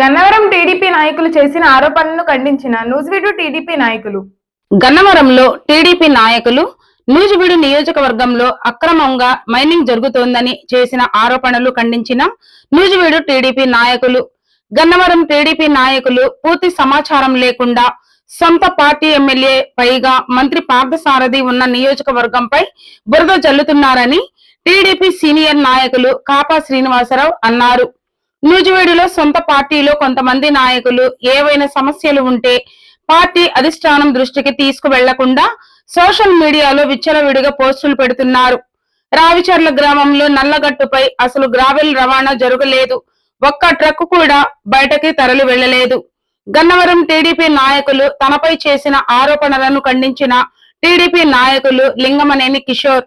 Gannavaram TDP నాయకులు చేసిన ఆరోపణలను ఖండించిన నూజివీడు టీడీపీ నాయకులు. గన్నవరంలో టీడీపీ నాయకులు నూజివీడు నియోజకవర్గంలో అక్రమంగా మైనింగ్ జరుగుతోందని చేసిన ఆరోపణలు ఖండించిన నూజివీడు టీడీపీ నాయకులు. గన్నవరం టీడీపీ నాయకులు పూర్తి సమాచారం లేకుండా సొంత పార్టీ ఎమ్మెల్యే పైగా మంత్రి పార్థసారథి ఉన్న నియోజకవర్గంపై బురద జల్లుతున్నారని టీడీపీ సీనియర్ నాయకులు కాపా శ్రీనివాసరావు అన్నారు. నూజివీడులో సొంత పార్టీలో కొంతమంది నాయకులు ఏవైనా సమస్యలు ఉంటే పార్టీ అధిష్టానం దృష్టికి తీసుకువెళ్ళకుండా సోషల్ మీడియాలో విచ్చలవిడిగా పోస్టులు పెడుతున్నారు. రావిచర్ల గ్రామంలో నల్లగట్టుపై అసలు గ్రావెల్ రవాణా జరగలేదు. ఒక్క ట్రక్ కూడా బయటకి తరలి వెళ్ళలేదు గన్నవరం టీడీపీ నాయకులు తనపై చేసిన ఆరోపణలను ఖండించిన టీడీపీ నాయకులు లింగమనేని కిషోర్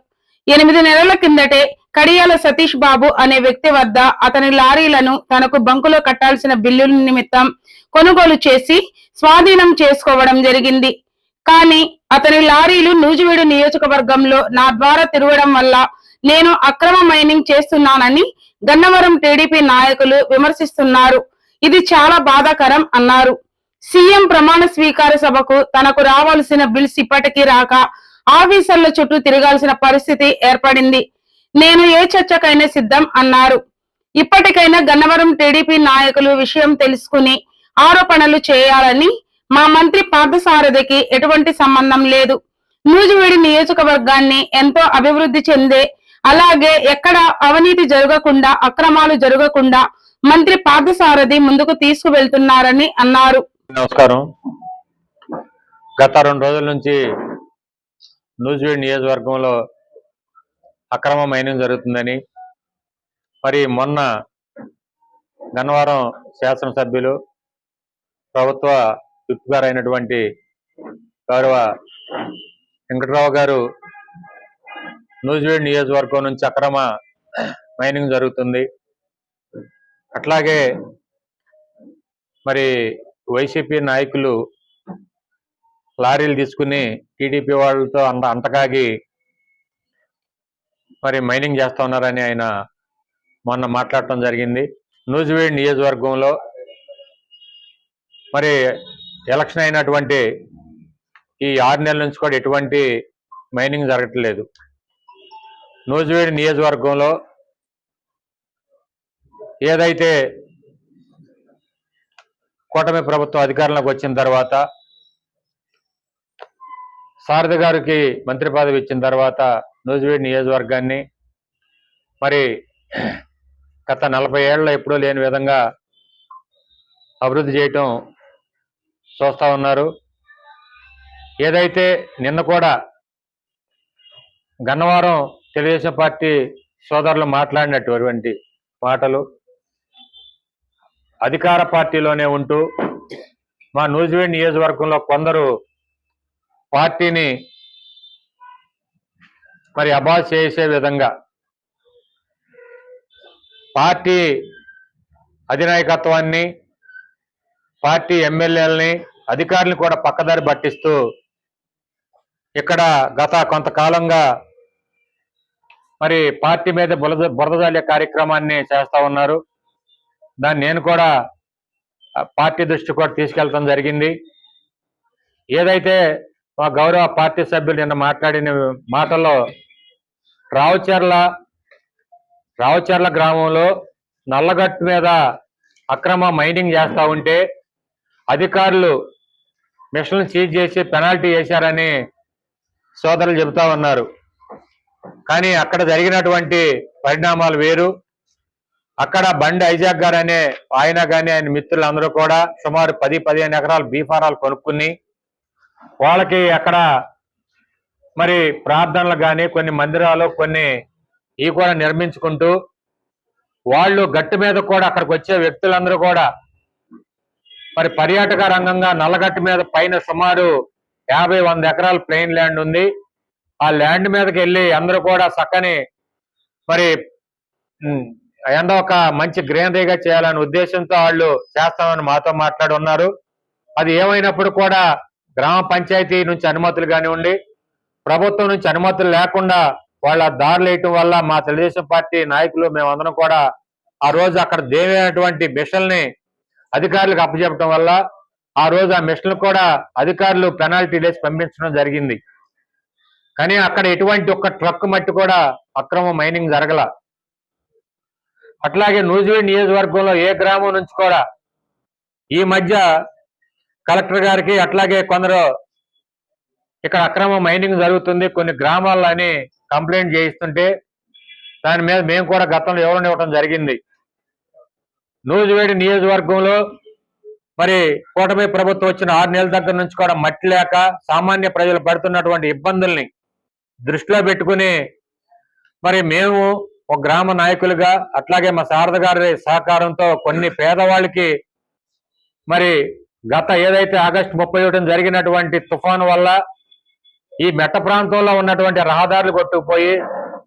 ఎనిమిది నెలల కిందటే కడియాల సతీష్ బాబు అనే వ్యక్తి వద్ద అతని లారీలను తనకు బంకులో కట్టాల్సిన బిల్లుల నిమిత్తం కొనుగోలు చేసి స్వాధీనం చేసుకోవడం జరిగింది. కానీ అతని లారీలు నూజివీడు నియోజకవర్గంలో నా ద్వారా తిరగడం వల్ల నేను అక్రమ మైనింగ్ చేస్తున్నానని గన్నవరం టీడీపీ నాయకులు విమర్శిస్తున్నారు. ఇది చాలా బాధాకరం అన్నారు. సీఎం ప్రమాణ స్వీకార సభకు తనకు రావాల్సిన బిల్స్ ఇప్పటికీ రాక ఆఫీసర్ల చుట్టూ తిరగాల్సిన పరిస్థితి ఏర్పడింది. నేను ఏ చర్చకైనా సిద్ధం అన్నారు. ఇప్పటికైనా గన్నవరం టీడీపీ నాయకులు విషయం తెలుసుకుని ఆరోపణలు చేయాలని మా మంత్రి పార్థసారథికి ఎటువంటి సంబంధం లేదు. నూజివీడి నియోజకవర్గాన్ని ఎంతో అభివృద్ధి చెందే అలాగే ఎక్కడ అవినీతి జరగకుండా అక్రమాలు జరగకుండా మంత్రి పార్థసారథి ముందుకు తీసుకువెళ్తున్నారని అన్నారు. నమస్కారం. గత రెండు రోజుల నుంచి నూజివీడి నియోజకవర్గంలో అక్రమ మైనింగ్ జరుగుతుందని. మరి మొన్న గన్నవరం శాసనసభ్యులు ప్రభుత్వ విప్ గారు అయినటువంటి గౌరవ వెంకటరావు గారు నూజివీడ్ నియోజకవర్గం నుంచి అక్రమ మైనింగ్ జరుగుతుంది. అట్లాగే మరి వైసీపీ నాయకులు లారీలు తీసుకుని టీడీపీ వాళ్ళతో అంత అంతకాగి మరి మైనింగ్ చేస్తా ఉన్నారని ఆయన మొన్న మాట్లాడటం జరిగింది. నూజివీడ్ నియోజకవర్గంలో మరి ఎలక్షన్ అయినటువంటి ఈ ఆరు నెలల నుంచి కూడా ఎటువంటి మైనింగ్ జరగట్లేదు. నూజివీడ్ నియోజకవర్గంలో ఏదైతే కూటమి ప్రభుత్వం అధికారంలోకి వచ్చిన తర్వాత సారథి గారికి మంత్రి పదవి ఇచ్చిన తర్వాత నూజివీడ్ నియోజకవర్గాన్ని మరి గత నలభై ఏళ్ళలో ఎప్పుడూ లేని విధంగా అభివృద్ధి చేయటం చూస్తూ ఉన్నారు. ఏదైతే నిన్న కూడా గన్నవరం తెలుగుదేశం పార్టీ సోదరులు మాట్లాడినటువంటి మాటలు అధికార పార్టీలోనే ఉంటూ మా నూజివీడ్ నియోజకవర్గంలో కొందరు పార్టీని మరి అబాస్ చేసే విధంగా పార్టీ అధినాయకత్వాన్ని పార్టీ ఎమ్మెల్యేలని అధికారులను కూడా పక్కదారి పట్టిస్తూ ఇక్కడ గత కొంతకాలంగా మరి పార్టీ మీద బురద బురదజాలే కార్యక్రమాన్ని చేస్తూ ఉన్నారు. దాన్ని నేను కూడా పార్టీ దృష్టి కూడా తీసుకెళ్ళటం జరిగింది. ఏదైతే మా గౌరవ పార్టీ సభ్యులు నిన్న మాట్లాడిన మాటల్లో రావుచర్ల రావుచర్ల గ్రామంలో నల్లగట్టు మీద అక్రమ మైనింగ్ చేస్తూ ఉంటే అధికారులు మిషన్లు సీజ్ చేసి పెనాల్టీ వేశారని సోదరులు చెబుతా ఉన్నారు. కానీ అక్కడ జరిగినటువంటి పరిణామాలు వేరు. అక్కడ బండి ఐజాక్ గారు అనే ఆయన కానీ ఆయన మిత్రులు అందరూ కూడా సుమారు పది పదిహేను ఎకరాలు బీఫారాలు కొనుక్కుని వాళ్ళకి అక్కడ మరి ప్రార్థనలు కానీ కొన్ని మందిరాలు కొన్ని ఇవి కూడా నిర్మించుకుంటూ వాళ్ళు గట్టు మీద కూడా అక్కడికి వచ్చే వ్యక్తులందరూ కూడా మరి పర్యాటక రంగంగా నల్లగట్టు మీద పైన సుమారు యాభై వంద ఎకరాల ప్లెయిన్ ల్యాండ్ ఉంది. ఆ ల్యాండ్ మీదకి వెళ్ళి అందరూ కూడా చక్కని మరి ఉమ్, ఏందో ఒక మంచి గ్రీనరీగా చేయాలనే ఉద్దేశంతో వాళ్ళు చేస్తామని మాతో మాట్లాడున్నారు. అది ఏమైనప్పుడు కూడా గ్రామ పంచాయతీ నుంచి అనుమతులు కానివ్వండి ప్రభుత్వం నుంచి అనుమతులు లేకుండా వాళ్ళ దారులు వేయటం వల్ల మా తెలుగుదేశం పార్టీ నాయకులు మేమందరం కూడా ఆ రోజు అక్కడ దేవైనటువంటి మిషల్ని అధికారులకు అప్పచెప్పడం వల్ల ఆ రోజు ఆ మిషన్లు కూడా అధికారులు పెనాల్టీ వేసి పంపించడం జరిగింది. కానీ అక్కడ ఎటువంటి ఒక్క ట్రక్ మట్టి కూడా అక్రమ మైనింగ్ జరగల. అట్లాగే నూజివీడ్ నియోజకవర్గంలో ఏ గ్రామం నుంచి కూడా ఈ మధ్య కలెక్టర్ గారికి అట్లాగే కొందరు ఇక్కడ అక్రమ మైనింగ్ జరుగుతుంది. కొన్ని గ్రామాల్లో అని కంప్లైంట్ చేయిస్తుంటే దాని మీద మేము కూడా గతంలో వివరణ ఇవ్వడం జరిగింది. నూజివేడి నియోజకవర్గంలో మరి కూటమి ప్రభుత్వం వచ్చిన ఆరు నెలల దగ్గర నుంచి కూడా మట్టి లేక సామాన్య ప్రజలు పడుతున్నటువంటి ఇబ్బందుల్ని దృష్టిలో పెట్టుకుని మరి మేము ఒక గ్రామ నాయకులుగా అట్లాగే మా శారద గారి సహకారంతో కొన్ని పేదవాళ్ళకి మరి గత ఏదైతే ఆగస్టు ముప్పై ఒకటిన జరిగినటువంటి తుఫాను వల్ల ఈ మెట్ట ప్రాంతంలో ఉన్నటువంటి రహదారులు కొట్టుకుపోయి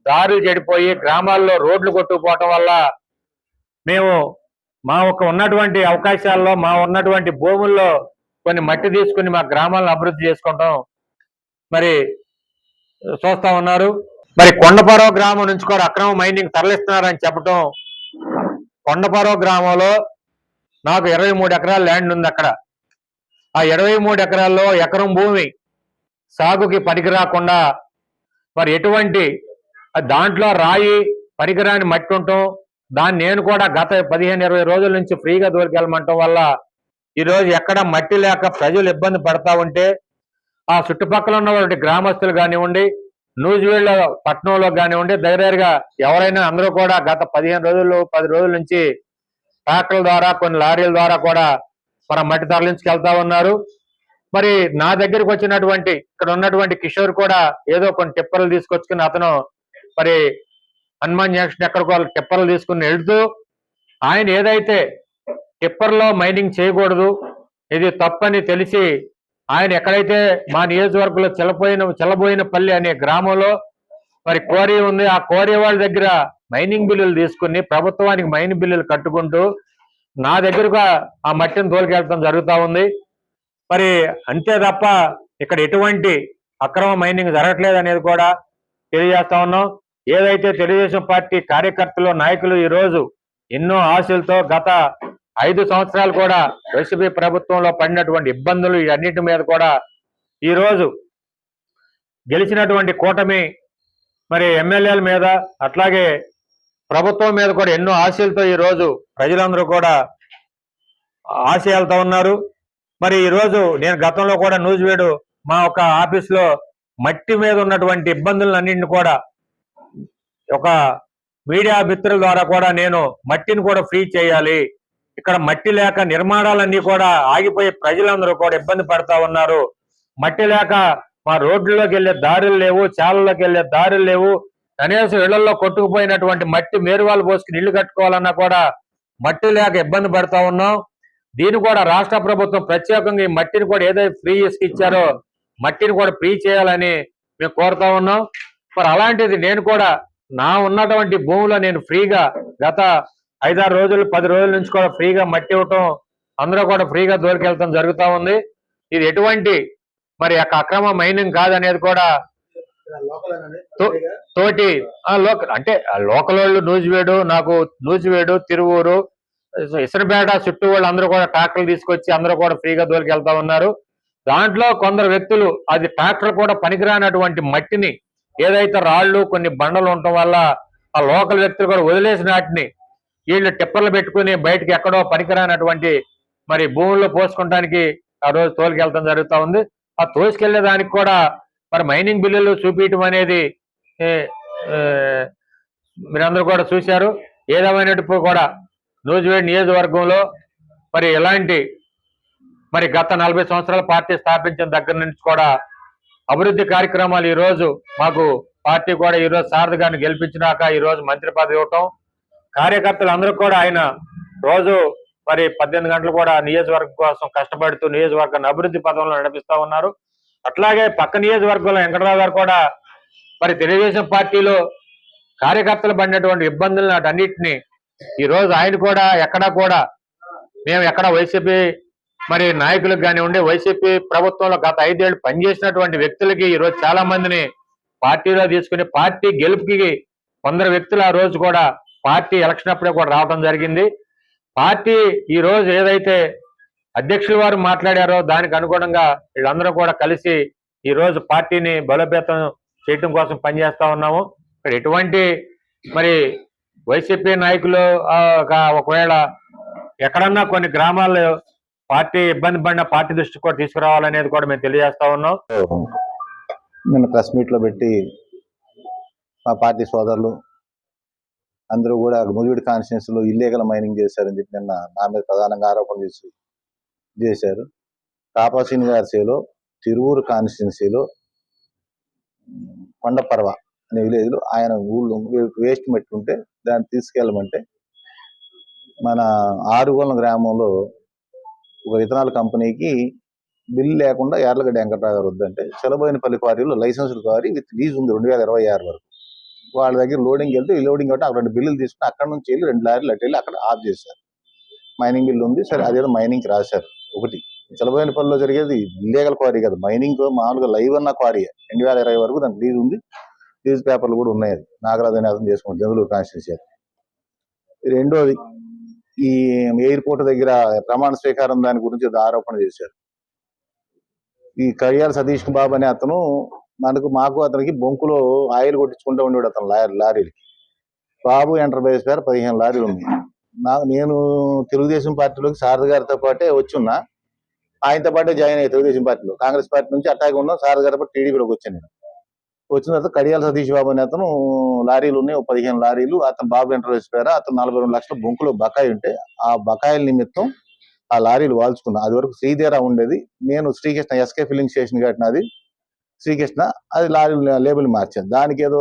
దారులు చెడిపోయి గ్రామాల్లో రోడ్లు కొట్టుకుపోవటం వల్ల మేము మా ఒక ఉన్నటువంటి అవకాశాల్లో మా ఉన్నటువంటి భూముల్లో కొన్ని మట్టి తీసుకుని మా గ్రామాలను అభివృద్ధి చేసుకుంటాం. మరి చూస్తా ఉన్నారు. మరి కొండపరవ గ్రామం నుంచి కూడా అక్రమ మైనింగ్ తరలిస్తున్నారని చెప్పటం. కొండపరవ గ్రామంలో నాకు ఇరవై మూడు ఎకరాల ల్యాండ్ ఉంది అక్కడ. ఆ ఇరవై మూడు ఎకరాల్లో ఎకరం భూమి సాగుకి పనికి రాకుండా మరి ఎటువంటి దాంట్లో రాయి పరికరాన్ని మట్టి ఉండటం దాన్ని నేను కూడా గత పదిహేను ఇరవై రోజుల నుంచి ఫ్రీగా దొరికెళ్ళమంటం వల్ల ఈరోజు ఎక్కడ మట్టి లేక ప్రజలు ఇబ్బంది పడతా ఉంటే ఆ చుట్టుపక్కల ఉన్నటువంటి గ్రామస్తులు కానివ్వండి నూజివీళ్ళ పట్టణంలో కానివ్వండి దగ్గరగా ఎవరైనా అందరూ కూడా గత పదిహేను రోజులు పది రోజుల నుంచి ట్రాక్టర్ల ద్వారా కొన్ని లారీల ద్వారా కూడా మన మట్టి తరలించుకెళ్తా ఉన్నారు మరి నా దగ్గరకు వచ్చినటువంటి ఇక్కడ ఉన్నటువంటి కిషోర్ కూడా ఏదో కొన్ని టిప్పర్లు తీసుకొచ్చుకుని అతను మరి హనుమాన్ జంక్షన్ ఎక్కడికో టిప్పర్లు తీసుకుని వెళ్తూ ఆయన ఏదైతే టిప్పర్లో మైనింగ్ చేయకూడదు ఇది తప్పని తెలిసి ఆయన ఎక్కడైతే మా నియోజకవర్గంలో చెల్లపోయిన చెల్లబోయిన పల్లి అనే గ్రామంలో మరి కోరి ఉంది. ఆ కోరి వాళ్ళ దగ్గర మైనింగ్ బిల్లులు తీసుకుని ప్రభుత్వానికి మైనింగ్ బిల్లులు కట్టుకుంటూ నా దగ్గరకు ఆ మట్టిని తోలికెళ్ళడం జరుగుతూ ఉంది. మరి అంతే తప్ప ఇక్కడ ఎటువంటి అక్రమ మైనింగ్ జరగట్లేదు అనేది కూడా తెలియజేస్తా ఉన్నాం. ఏదైతే తెలుగుదేశం పార్టీ కార్యకర్తలు నాయకులు ఈ రోజు ఎన్నో ఆశలతో గత ఐదు సంవత్సరాలు కూడా వైసీపీ ప్రభుత్వంలో పడినటువంటి ఇబ్బందులు అన్నింటి మీద కూడా ఈ రోజు గెలిచినటువంటి కూటమి మరి ఎమ్మెల్యేల మీద అట్లాగే ప్రభుత్వం మీద కూడా ఎన్నో ఆశలతో ఈ రోజు ప్రజలందరూ కూడా ఆశయాలతో ఉన్నారు. మరి ఈరోజు నేను గతంలో కూడా నూజివేడు మా ఒక ఆఫీస్లో మట్టి మీద ఉన్నటువంటి ఇబ్బందులన్నింటిని కూడా ఒక మీడియా మిత్రుల ద్వారా కూడా నేను మట్టిని కూడా ఫ్రీ చేయాలి. ఇక్కడ మట్టి లేక నిర్మాణాలన్నీ కూడా ఆగిపోయి ప్రజలందరూ కూడా ఇబ్బంది పడతా ఉన్నారు. మట్టి లేక మా రోడ్లలోకి వెళ్ళే దారులు లేవు చాలలోకి వెళ్ళే దారులు లేవు. కనీసం ఇళ్ళలో కొట్టుకుపోయినటువంటి మట్టి మేరువాళ్ళు పోసుకుని ఇల్లు కట్టుకోవాలన్నా కూడా మట్టి లేక ఇబ్బంది పడతా ఉన్నాం. దీన్ని కూడా రాష్ట్ర ప్రభుత్వం ప్రత్యేకంగా ఈ మట్టిని కూడా ఏదైతే ఫ్రీ ఇచ్చారో మట్టిని కూడా ఫ్రీ చేయాలని మేము కోరుతా ఉన్నాం. మరి అలాంటిది నేను కూడా నా ఉన్నటువంటి భూమిలో నేను ఫ్రీగా గత ఐదారు రోజులు పది రోజుల నుంచి కూడా ఫ్రీగా మట్టి ఇవ్వటం అందరూ కూడా ఫ్రీగా దొరికెళ్తాం జరుగుతూ ఉంది. ఇది ఎటువంటి మరి యొక్క అక్రమ మైనింగ్ కాదనేది కూడా తోటి ఆ లోకల్ అంటే ఆ లోకల్ వాళ్ళు నూజివేడు నాకు నూజివేడు తిరువూరు ఇసనపేట చుట్టూ వాళ్ళు అందరూ కూడా ట్రాక్టర్లు తీసుకొచ్చి అందరూ కూడా ఫ్రీగా దోలికి వెళ్తా ఉన్నారు. దాంట్లో కొందరు వ్యక్తులు అది ట్రాక్టర్ కూడా పనికిరానటువంటి మట్టిని ఏదైతే రాళ్ళు కొన్ని బండలు ఉండటం వల్ల ఆ లోకల్ వ్యక్తులు కూడా వదిలేసిన వాటిని వీళ్ళు టిప్పర్లు పెట్టుకుని బయటకి ఎక్కడో పనికిరానటువంటి మరి భూముల్లో పోసుకోవడానికి ఆ రోజు తోలుకెళ్తాం జరుగుతా ఉంది. ఆ తోసుకెళ్ళే దానికి కూడా మరి మైనింగ్ బిల్లులు చూపించడం అనేది మీరందరూ కూడా చూశారు. ఏదేమైనట్టు కూడా నూజివేడ్ నియోజకవర్గంలో మరి ఎలాంటి మరి గత నలభై సంవత్సరాల పార్టీ స్థాపించిన దగ్గర నుంచి కూడా అభివృద్ధి కార్యక్రమాలు ఈ రోజు మాకు పార్టీ కూడా ఈరోజు రోజు గారిని గెలిపించినాక ఈ రోజు మంత్రి పదవి ఇవ్వటం. కార్యకర్తలు అందరూ కూడా ఆయన రోజు మరి పద్దెనిమిది గంటలు కూడా నియోజకవర్గం కోసం కష్టపడుతూ నియోజకవర్గాన్ని అభివృద్ధి పదంలో నడిపిస్తూ ఉన్నారు. అట్లాగే పక్క నియోజకవర్గంలో వెంకటరావు గారు కూడా మరి తెలుగుదేశం పార్టీలో కార్యకర్తలు పడినటువంటి ఇబ్బందులు అన్నింటినీ ఈ రోజు ఆయన కూడా ఎక్కడా కూడా మేము ఎక్కడ వైసీపీ మరి నాయకులకు కానివ్వండి వైసీపీ ప్రభుత్వంలో గత ఐదేళ్ళు పనిచేసినటువంటి వ్యక్తులకి ఈ రోజు చాలా మందిని పార్టీలో తీసుకుని పార్టీ గెలుపుకి కొందరు వ్యక్తులు ఆ రోజు కూడా పార్టీ ఎలక్షన్ అప్పుడే కూడా రావడం జరిగింది. పార్టీ ఈ రోజు ఏదైతే అధ్యక్షుల వారు మాట్లాడారో దానికి అనుగుణంగా వీళ్ళందరూ కూడా కలిసి ఈ రోజు పార్టీని బలోపేతం చేయటం కోసం పనిచేస్తా ఉన్నాము. ఇక్కడ ఎటువంటి మరి వైసీపీ నాయకులు ఒక- ఒకవేళ ఎక్కడన్నా కొన్ని గ్రామాల్లో పార్టీ ఇబ్బంది పడిన పార్టీ దృష్టికి కూడా తీసుకురావాలనేది కూడా మేము తెలియజేస్తా ఉన్నాం. నిన్న ప్రెస్ మీట్లో పెట్టి మా పార్టీ సోదరులు అందరూ కూడా ముదివిడి కాన్స్టిట్యూన్సీలో ఇల్లీగల్ మైనింగ్ చేశారని చెప్పి నిన్న నా మీద ప్రధానంగా ఆరోపణ చేసి చేశారు. కాపాసీని గారి తిరువూరు కాన్స్టిట్యున్సీలో కొండపర్వ అనే విలేజ్లో ఆయన ఊళ్ళో వేస్ట్ పెట్టుకుంటే ఉంటే దాన్ని తీసుకెళ్ళమంటే మన ఆరుగోలం గ్రామంలో ఒక విత్తనాల కంపెనీకి బిల్ లేకుండా యార్లగడ్డ వెంకటరావు గారు వద్దంటే చెలబోయినపల్లి క్వారీలో లైసెన్సులు క్వారీ విత్ లీజ్ ఉంది రెండు వేల ఇరవై ఆరు వరకు. వాళ్ళ దగ్గర లోడింగ్ వెళ్తే ఈ లోడింగ్ కాబట్టి అక్కడ రెండు బిల్లులు తీసుకుని అక్కడ నుంచి వెళ్ళి రెండు లారీలు అటు వెళ్ళి అక్కడ ఆఫ్ చేశారు. మైనింగ్ బిల్లు ఉంది. సరే అదేదో మైనింగ్కి రాశారు. ఒకటి. చెలబోయినపల్లిలో జరిగేది ఇల్లీగల్ క్వారీ కాదు. మైనింగ్ మామూలుగా లైవ్ అన్న క్వారీ రెండు వేల ఇరవై వరకు దానికి లీజ్ ఉంది. లీజ్ పేపర్లు కూడా ఉన్నాయి అది. నాగరాజు అని అర్థం చేసుకుంటాం జంగులూరు కాన్స్టిట్యూన్సీ రెండోది ఈ ఎయిర్పోర్ట్ దగ్గర ప్రమాణ స్వీకారం దాని గురించి ఆరోపణ చేశారు. ఈ కడియాల సతీష్ బాబు అనే అతను మనకు మాకు అతనికి బొంకులో ఆయిల్ కొట్టించుకుంటూ ఉండేవాడు అతను లారీ లారీలకి. బాబు ఎంటర్ప్రైజ్ పేరు పదిహేను లారీలు ఉంది నా నేను తెలుగుదేశం పార్టీలోకి శారద గారితో పాటే వచ్చున్నా. ఆయనతో పాటే జాయిన్ అయ్యి తెలుగుదేశం పార్టీలో. కాంగ్రెస్ పార్టీ నుంచి అట్టాగే ఉన్నాం శారద గారితో పాటు టీడీపీలోకి వచ్చాను నేను. వచ్చిన తర్వాత కడియాల సతీష్ బాబు అనే అతను లారీలు ఉన్నాయి. ఒక పదిహేను లారీలు. అతను బాబు ఇంటర్వ్యూస్ పేరు? అతను నలభై రెండు లక్షల బొంకులో బకాయి ఉంటే ఆ బకాయిల నిమిత్తం ఆ లారీలు వాల్చుకున్నా. అది వరకు శ్రీదేరా ఉండేది. నేను శ్రీకృష్ణ ఎస్కే ఫిల్లింగ్ స్టేషన్ కట్టినది. శ్రీకృష్ణ అది లారీ లేబుల్ మార్చాను దానికి ఏదో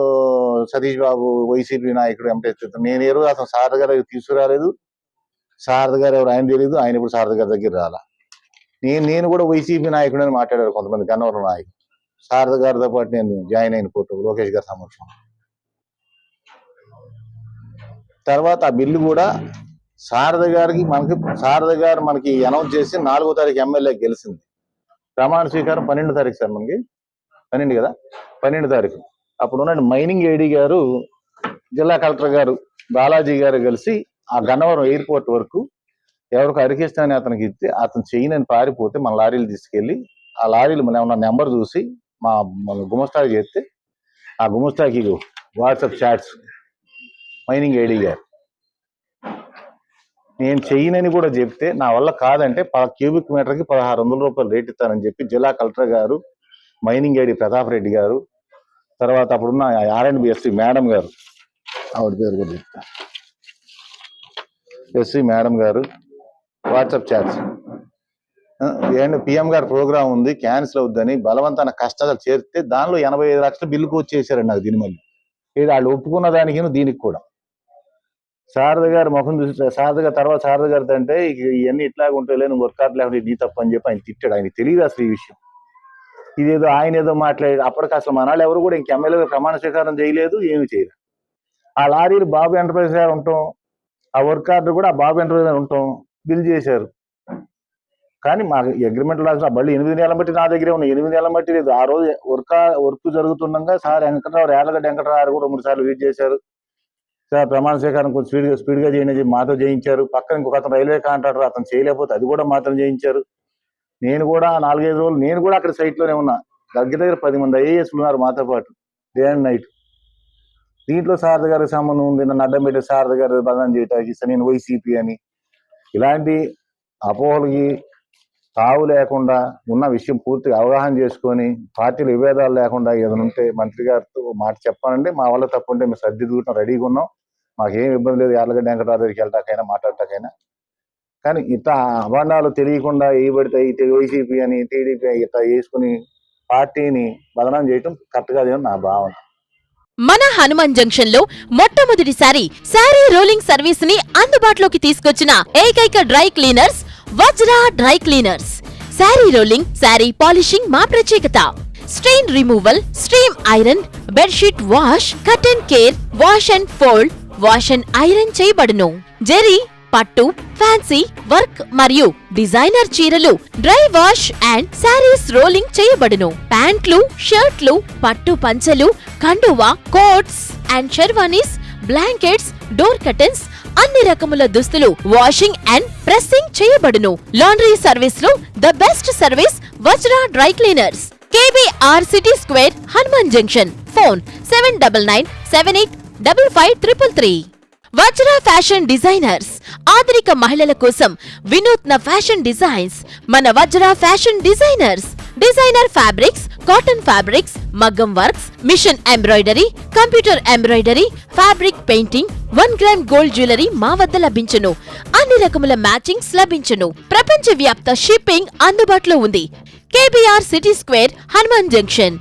సతీష్ బాబు వైసీపీ నాయకుడు ఎంపీ నేను ఏ రోజు అతను శారద గారు తీసుకురాలేదు. శారద గారు ఎవరు ఆయన తెలియదు ఆయన ఇప్పుడు శారద గారి దగ్గర రాలా. నేను నేను కూడా వైసీపీ నాయకుడు అని మాట్లాడారు కొంతమంది గన్నవరం నాయకుడు శారద గారితో పాటు నేను జాయిన్ అయిన ఫోటో లోకేష్ గారి సమక్షం తర్వాత ఆ బిల్లు కూడా శారద గారికి మనకి శారద గారు మనకి అనౌన్స్ చేసి నాలుగో తారీఖు ఎమ్మెల్యే గెలిచింది. ప్రమాణ స్వీకారం పన్నెండో తారీఖు సార్ మనకి. పన్నెండు కదా? పన్నెండు తారీఖు. అప్పుడు ఉన్న మైనింగ్ ఏడీ గారు జిల్లా కలెక్టర్ గారు బాలాజీ గారు కలిసి ఆ గన్నవరం ఎయిర్పోర్ట్ వరకు ఎవరికి అరికృష్ణ అని అతనికి ఇస్తే అతను చేయనని పారిపోతే మన లారీలు తీసుకెళ్ళి ఆ లారీలు మన ఏమన్నా నెంబర్ చూసి మా గుమస్తాకి చేస్తే ఆ గుమస్తాకి వాట్సాప్ చాట్స్ మైనింగ్ ఏడీ గారు. నేను చెయ్యనని కూడా చెప్తే నా వల్ల కాదంటే పద క్యూబిక్ మీటర్కి పదహారు వందల రూపాయలు రేట్ ఇస్తానని చెప్పి జిల్లా కలెక్టర్ గారు మైనింగ్ ఏడి ప్రతాప్ రెడ్డి గారు తర్వాత అప్పుడున్న ఆర్ అండ్ మేడం గారు. ఆవిడ పేరు కూడా చెప్తా. ఎస్సీ మేడం గారు వాట్సాప్ చాట్స్ ఏంటి పిఎం గారు ప్రోగ్రామ్ ఉంది క్యాన్సిల్ అవుద్దని బలవంతాన కష్టాలు చేరితే దానిలో ఎనభై ఐదు లక్షల బిల్లు వచ్చేసారండి నాకు దీని మళ్ళీ. ఇది వాళ్ళు ఒప్పుకున్న దానికి దీనికి కూడా. శారద గారు ముఖం చూసి శారద గారు తర్వాత శారద గారితో అంటే ఇవన్నీ ఇట్లాగ ఉంటాయి నువ్వు వర్కౌట్ లేకపోతే నీ తప్పని చెప్పి ఆయన తిట్టాడు. ఆయన తెలియదు అసలు ఈ విషయం. ఇదేదో ఆయన ఏదో మాట్లాడి అప్పటికి అసలు మన ఎవరు కూడా ఇంక ఎమ్మెల్యే ప్రమాణ స్వీకారం చేయలేదు ఏమి చేయరు ఆ లారీలు బాబు ఎంటర్ప్రైజ్ గారు ఉంటాం ఆ వర్క్ ఆర్డర్ కూడా ఆ బాబు ఎంటర్ప్రైజ్ గారు ఉంటాం బిల్ చేశారు. కానీ మాకు అగ్రిమెంట్ రాసిన బళ్ళు ఎనిమిది నెలల బట్టి నా దగ్గరే ఉన్నాయి. ఎనిమిది నెలల బట్టి లేదు. ఆ రోజు వర్క్ వర్క్ జరుగుతుండగా సార్ వెంకటరావు యార్లగడ్డ వెంకటరావు గారు కూడా మూడు సార్లు వెయిట్ చేశారు. సార్ ప్రమాణ స్వీకారం కొంచెం స్పీడ్గా స్పీడ్గా చేయండి మాతో చేయించారు. పక్కన ఇంకొక అతను రైల్వే కాంట్రాక్టర్ అతను చేయలేకపోతే అది కూడా మాత్రం చేయించారు. నేను కూడా నాలుగైదు రోజులు నేను కూడా అక్కడ సైట్లోనే ఉన్నా. దగ్గర దగ్గర పది మంది ఐఏఎస్ ఉన్నారు మాతో పాటు డే అండ్ నైట్ దీంట్లో శారద గారికి సంబంధం ఉంది నన్ను అడ్డం పెట్టే శారద గారు బదనం చేయటానికి నేను వైసీపీ అని. ఇలాంటి అపోహలకి తావు లేకుండా ఉన్న విషయం పూర్తిగా అవగాహన చేసుకొని పార్టీలు విభేదాలు లేకుండా ఏదైనా ఉంటే మంత్రి గారితో మాట చెప్పానండి మా వల్ల తప్పు ఉంటే మేము సర్దిద్దుకుంటాం రెడీగా ఉన్నాం. మాకేం ఇబ్బంది లేదు యార్లగడ్డ వెంకటరావు వెళ్ళటాకైనా మాట్లాడటాకైనా కానీ ఇంత అభండాలు తెలియకుండా ఏ పడితే వైసీపీ అని టీడీపీ ఇట్లా వేసుకుని పార్టీని బదనాం చేయటం కరెక్ట్ కాదని నా భావన. మన హనుమాన్ జంక్షన్లో మొట్టమొదటిసారి శారీ రోలింగ్ సర్వీస్ని అందుబాటులోకి తీసుకొచ్చిన ఏకైక dry cleaners Vajra dry cleaners. Sari rolling sari polishing మా ప్రత్యేకత. Stain removal steam iron bedsheet wash cotton care wash and fold wash and iron చేయబడును. జెరీ పట్టు ఫ్యాన్సీ వర్క్ మరియు డిజైనర్ చీరలు dry wash and saris rolling చేయబడును. ప్యాంట్లు షర్ట్లు పట్టు పంచలు కండువా coats and sherwanis blankets door curtains అన్ని రకముల దుస్తులు వాషింగ్ అండ్ ప్రెస్సింగ్ చేయబడును. లాండ్రీ సర్వీస్లో the best service Vajra dry cleaners KBR city square Hanuman junction phone seven double nine seven eight double five triple three Vajra fashion designers ఆధునిక మహిళల కోసం వినూత్న fashion designs. మన Vajra fashion designers designer fabrics cotton fabrics మగ్గం works machine embroidery computer embroidery fabric painting one gram gold jewellery మా వద్ద లభించును. అన్ని రకముల మ్యాచింగ్స్ లభించును. ప్రపంచ వ్యాప్త షిప్పింగ్ అందుబాటులో ఉంది. KBR city square Hanuman junction.